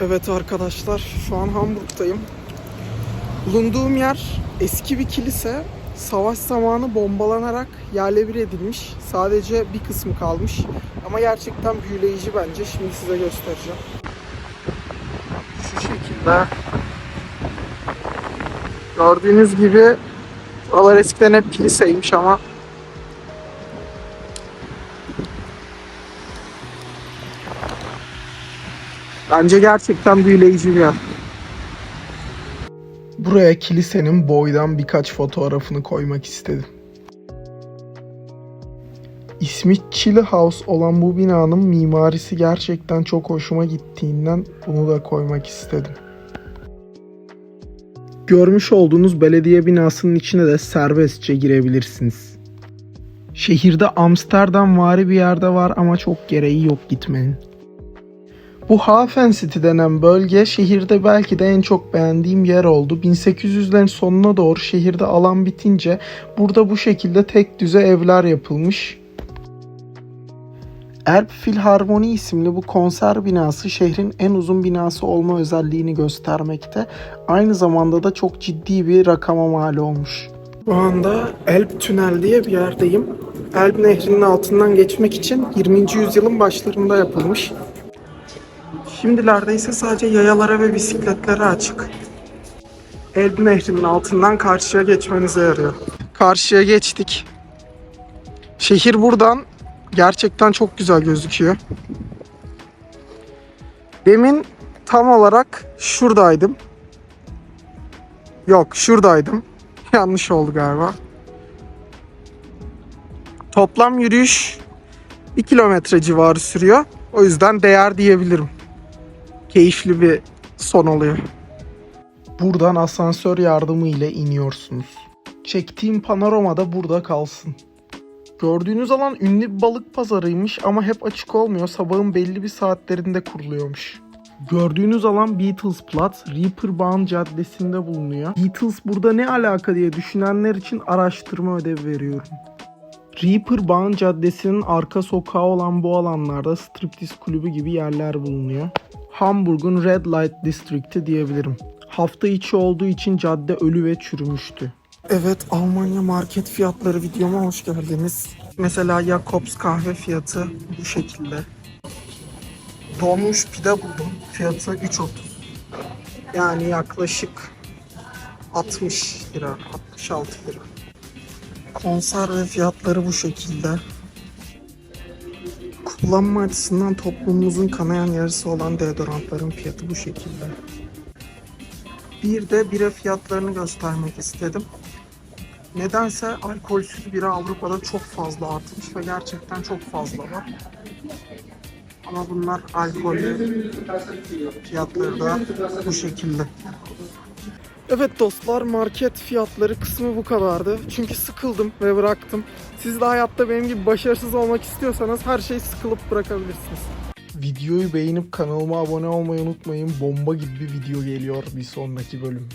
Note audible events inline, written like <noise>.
Evet arkadaşlar şu an Hamburg'dayım. Bulunduğum yer eski bir kilise. Savaş zamanı bombalanarak yerle bir edilmiş. Sadece bir kısmı kalmış. Ama gerçekten büyüleyici bence. Şimdi size göstereceğim. Şu şekilde. Gördüğünüz gibi buralar eskiden hep kiliseymiş ama Bence gerçekten büyüleyici bir yer. Buraya kilisenin boydan birkaç fotoğrafını koymak istedim. İsmi Chili House olan bu binanın mimarisi gerçekten çok hoşuma gittiğinden bunu da koymak istedim. Görmüş olduğunuz belediye binasının içine de serbestçe girebilirsiniz. Şehirde Amsterdam vari bir yerde var ama çok gereği yok gitmenin. Bu Hafen City denen bölge şehirde belki de en çok beğendiğim yer oldu. 1800'lerin sonuna doğru şehirde alan bitince burada bu şekilde tek düze evler yapılmış. Erb Filharmoni isimli bu konser binası şehrin en uzun binası olma özelliğini göstermekte. Aynı zamanda da çok ciddi bir rakama mal olmuş. Şu anda Elb Tünel diye bir yerdeyim. Elb Nehri'nin altından geçmek için 20. yüzyılın başlarında yapılmış. Şimdilerde ise sadece yayalara ve bisikletlere açık. Elb Nehri'nin altından karşıya geçmenize yarıyor. Karşıya geçtik. Şehir buradan gerçekten çok güzel gözüküyor. Demin tam olarak şuradaydım. Yok şuradaydım. <laughs> Yanlış oldu galiba. Toplam yürüyüş 1 kilometre civarı sürüyor. O yüzden değer diyebilirim keyifli bir son oluyor. Buradan asansör yardımı ile iniyorsunuz. Çektiğim panorama da burada kalsın. Gördüğünüz alan ünlü bir balık pazarıymış ama hep açık olmuyor. Sabahın belli bir saatlerinde kuruluyormuş. Gördüğünüz alan Beatlesplatz, Reeperbahn Caddesi'nde bulunuyor. Beatles burada ne alaka diye düşünenler için araştırma ödevi veriyorum. Reeperbahn Caddesi'nin arka sokağı olan bu alanlarda striptiz kulübü gibi yerler bulunuyor. Hamburg'un Red Light District'i diyebilirim. Hafta içi olduğu için cadde ölü ve çürümüştü. Evet Almanya market fiyatları videoma hoş geldiniz. Mesela Jacobs kahve fiyatı bu şekilde. Donmuş pide buldum. Fiyatı 3.30. Yani yaklaşık 60 lira, 66 lira. Konserve fiyatları bu şekilde. Kullanma açısından toplumumuzun kanayan yarısı olan deodorantların fiyatı bu şekilde. Bir de bira fiyatlarını göstermek istedim. Nedense alkolsüz bira Avrupa'da çok fazla artmış ve gerçekten çok fazla var. Ama bunlar alkollü fiyatları da bu şekilde. Evet dostlar market fiyatları kısmı bu kadardı. Çünkü sıkıldım ve bıraktım. Siz de hayatta benim gibi başarısız olmak istiyorsanız her şeyi sıkılıp bırakabilirsiniz. Videoyu beğenip kanalıma abone olmayı unutmayın. Bomba gibi bir video geliyor bir sonraki bölüm.